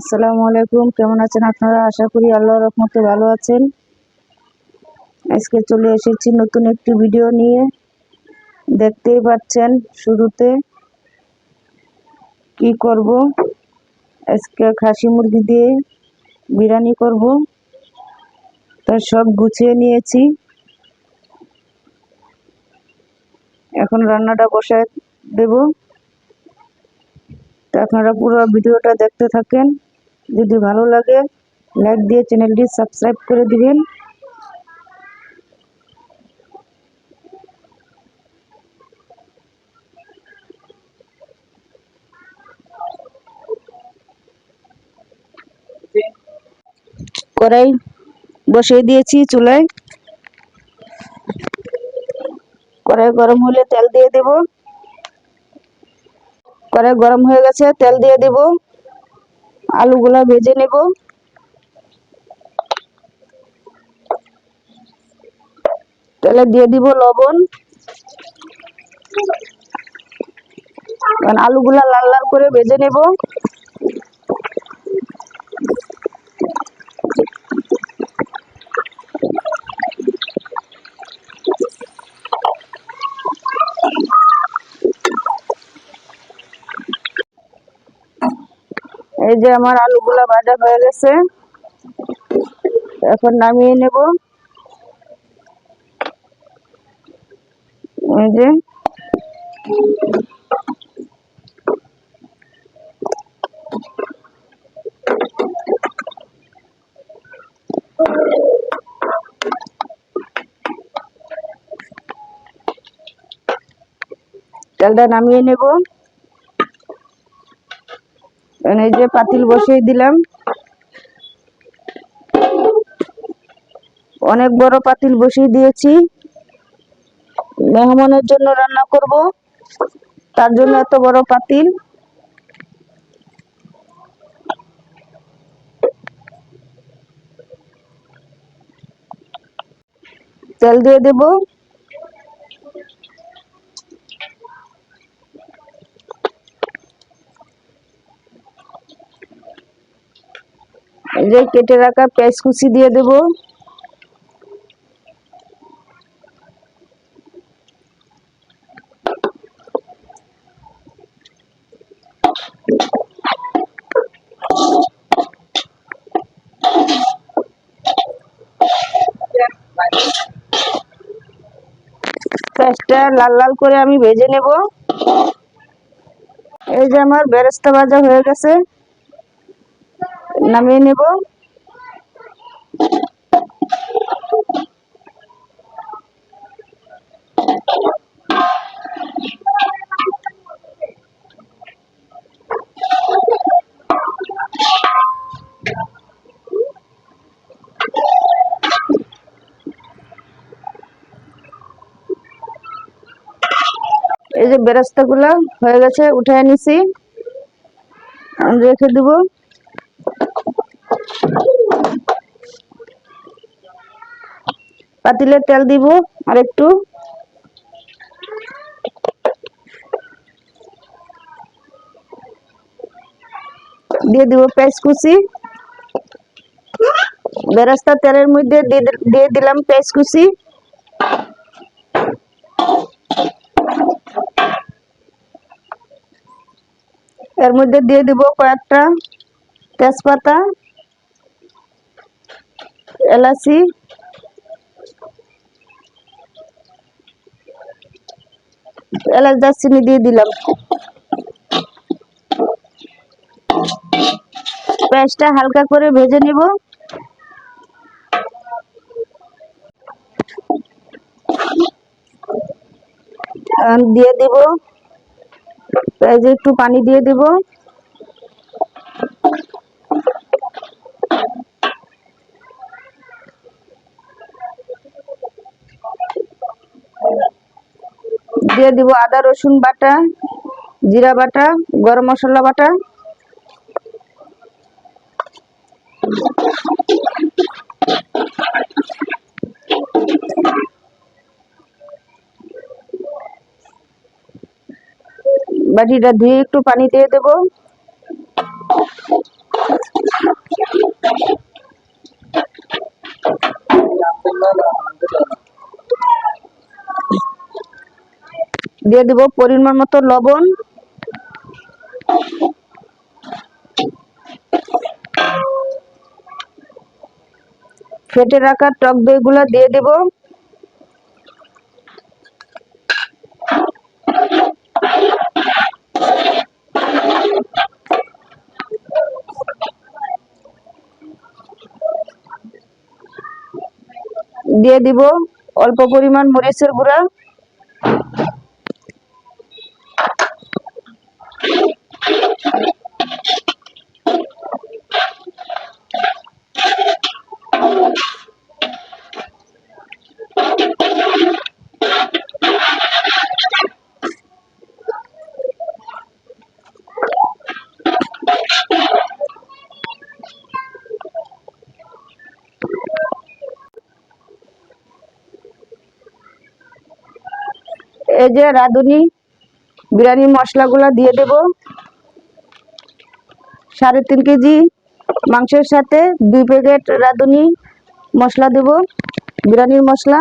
আসসালামু আলাইকুম। কেমন আছেন আপনারা? আশা করি আল্লাহর রহমতে ভালো আছেন। আজকে চলে এসেছি নতুন একটি ভিডিও নিয়ে। দেখতেই পাচ্ছেন শুরুতে কি করব। আজকে খাসি মুরগি দিয়ে বিরিয়ানি করব। তা সব গুছিয়ে নিয়েছি। এখন রান্নাটা বসায় দেব। তো আপনারা পুরো ভিডিওটা দেখতে থাকেন। যদি ভালো লাগে লাইক দিয়ে চ্যানেলটি সাবস্ক্রাইব করে দিবেন। কড়াই বসিয়ে দিয়েছি চুলায়। কড়াই গরম হলে তেল দিয়ে দেব। কড়াই গরম হয়ে গেছে, তেল দিয়ে দেব। আলুগুলা ভেজে নেব। তেলে দিয়ে দিব লবণ। আলুগুলা লাল লাল করে ভেজে নেব। এই যে আমার আলুগুলা ভাজা হয়ে গেছে, এখন নামিয়ে নেব। এই যে। তেলটা নামিয়ে নেব। এই যে পাতিল বসিয়ে দিলাম। অনেক বড় পাতিল বসিয়ে দিয়েছি। মেহমানের জন্য রান্না করব। তার জন্য এত বড় পাতিল। তেল দিয়ে দেব। যে কেটে রাখা পেঁয়াজ কুচি দিয়ে দেব। পেঁয়াজটা লাল লাল করে আমি ভেজে নেব। এই যে আমার বেরেস্তা ভাজা হয়ে গেছে। নামিয়ে নেব। এই যে বেরাস্তা গুলা হয়ে গেছে উঠে নিছি। রেখে দেবো। পাতিলে তেল দিব আর একটু। দিয়ে দিব পেঁয়াজ কুচি। বেরাস্তা তেলের মধ্যে দিয়ে দিলাম পেঁয়াজ এর মধ্যে দিয়ে দিব কয়েকটা তেজপাতা, এলাচি। এলাচ দারচিনি দিয়ে দিলাম। পেঁয়াজটা হালকা করে ভেজে নিব। দিয়ে দিব। পেঁয়াজে একটু পানি দিয়ে দিব। দিয়ে দিব আদা, রসুন বাটা, জিরা বাটা, গরম মশলা বাটা। বাটিটা ধুয়ে একটু পানি দিয়ে দেব। দিয়ে দিব পরিমাণ মতো লবণ। ফেটে রাখা টক দই গুলা দিয়ে দেব। দিয়ে দিব অল্প পরিমাণ মরিচের গুঁড়া। এই যে রাঁধুনি, বিরিয়ানি মশলাগুলো দিয়ে দেব। সাড়ে তিন কেজি মাংসের সাথে দুই প্যাকেট রাঁধুনি মশলা দেব, বিরিয়ানির মশলা।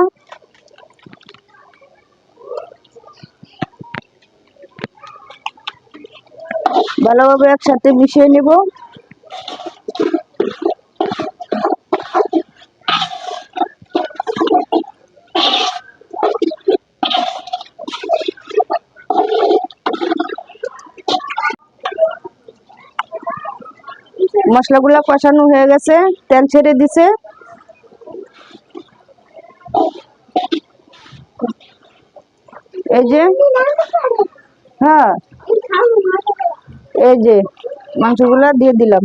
ভালোভাবে একসাথে মিশিয়ে নেব। মশলাগুলো কষানো হয়ে গেছে, তেল ছেড়ে দিছে। এই যে হ্যাঁ এই যে, মাংসগুলা দিয়ে দিলাম।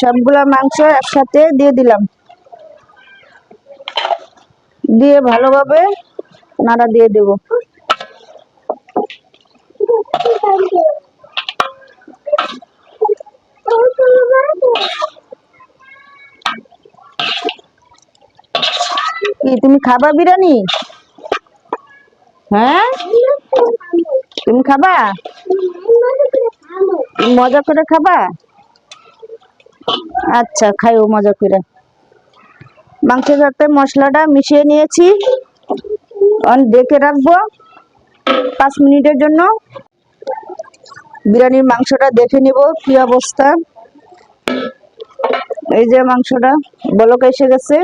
সবগুলা মাংস একসাথে দিয়ে দিলাম। দিয়ে ভালোভাবে নাড়া দিয়ে দেব। তুমি খাবা বিরিয়ানি? হ্যাঁ? তুমি খাবা? মজা করে খাবা? আচ্ছা খাইও, মজা করে। মাংসের সাথে মশলাটা মিশিয়ে নিয়েছি। দেখে রাখব পাঁচ মিনিটের জন্য। বিরিয়ানির মাংসটা দেখে নিব কি অবস্থা। এই যে মাংসটা, বলক এসে গেছে।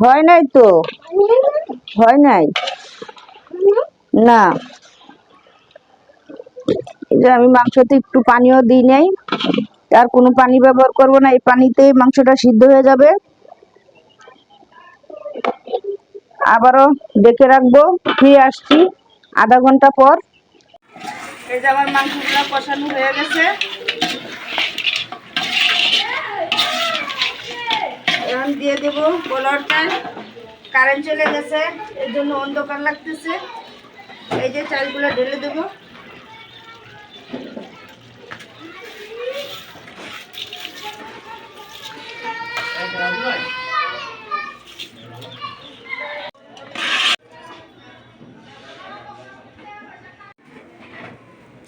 হয় নাই তো? হয় নাই? না। আমি মাংসতে একটু পানিও দিই নাই। আর কোনো পানি ব্যবহার করব না, এই পানিতেই মাংসটা সিদ্ধ হয়ে যাবে। আবারও দেখে রাখব, ফিরে আসছি আধা ঘণ্টা পর। এই যে আমার মাংসগুলো কষানো হয়ে গেছে এখন দিয়ে দেব কলারটা কারেন্ট চলে গেছে, এর জন্য অন্ধকার লাগতেছে। এই যে চালগুলো ঢেলে দেব।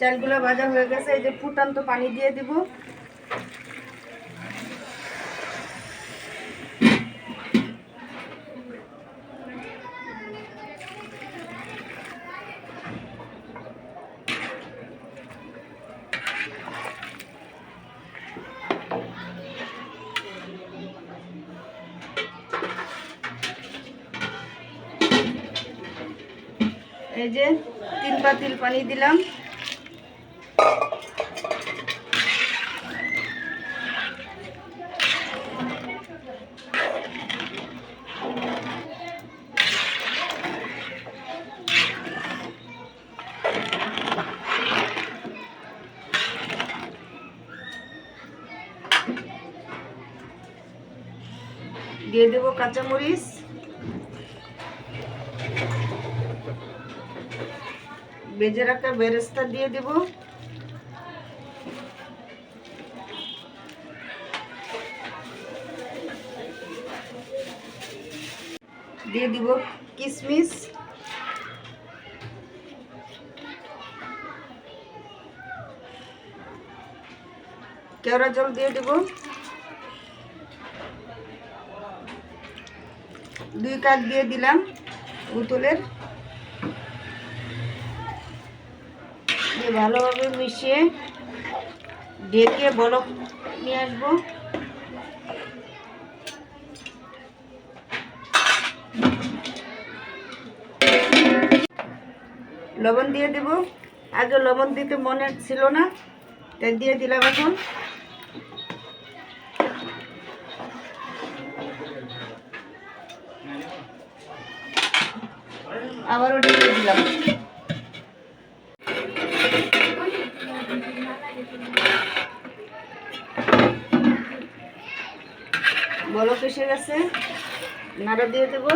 চালগুলো ভাজা হয়ে গেছে, এই যে ফুটান্ত পানি দিয়ে দিব। এই যে তিন পাতিল পানি দিলাম। দিয়ে দেবো কাঁচামরিচ। বেজে রাখা বেরেস্তা দিয়ে দেব। দিয়ে দিব কিশমিশ কেওড়া জল দিয়ে দিব। দুই কাপ দিয়ে দিলাম বোতলের দিয়ে ভালোভাবে মিশিয়ে ঢেকে বরফ নিয়ে আসব। লবণ দিয়ে দেব। আগে লবণ দিতে মনে ছিল না, তাই দিয়ে দিলাম এখন। আবারও ঢেকে দিলাম। বলক এসে গেছে। নাড়া দিয়ে দেবো।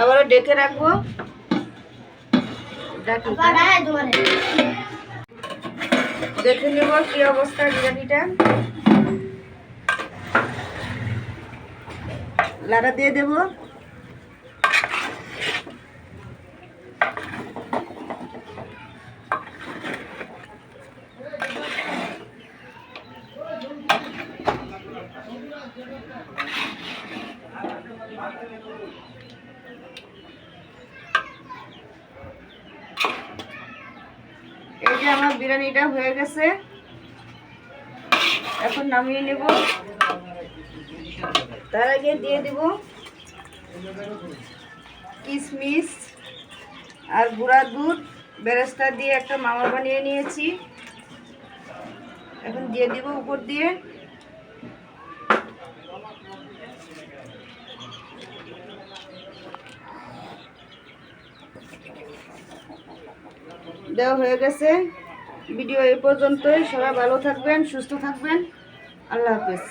আবার ডেকে রাখব। রাখি দেখে নেব কি অবস্থা বিরিয়ানিটা। লাড়া দিয়ে দেব। এই যে আমার বিরিয়ানিটা হয়ে গেছে। এখন নামিয়ে নেব। তার আগে দিয়ে দেব কিশমিশ আর গুঁড়া দুধ। বেরেস্তা দিয়ে একটা মামা বানিয়ে নিয়েছি। এখন দিয়ে দিব উপর দিয়ে। দেওয়া হয়ে গেছে। ভিডিও এ পর্যন্তই। সবাই ভালো থাকবেন সুস্থ থাকবেন। আল্লাহ হাফেজ।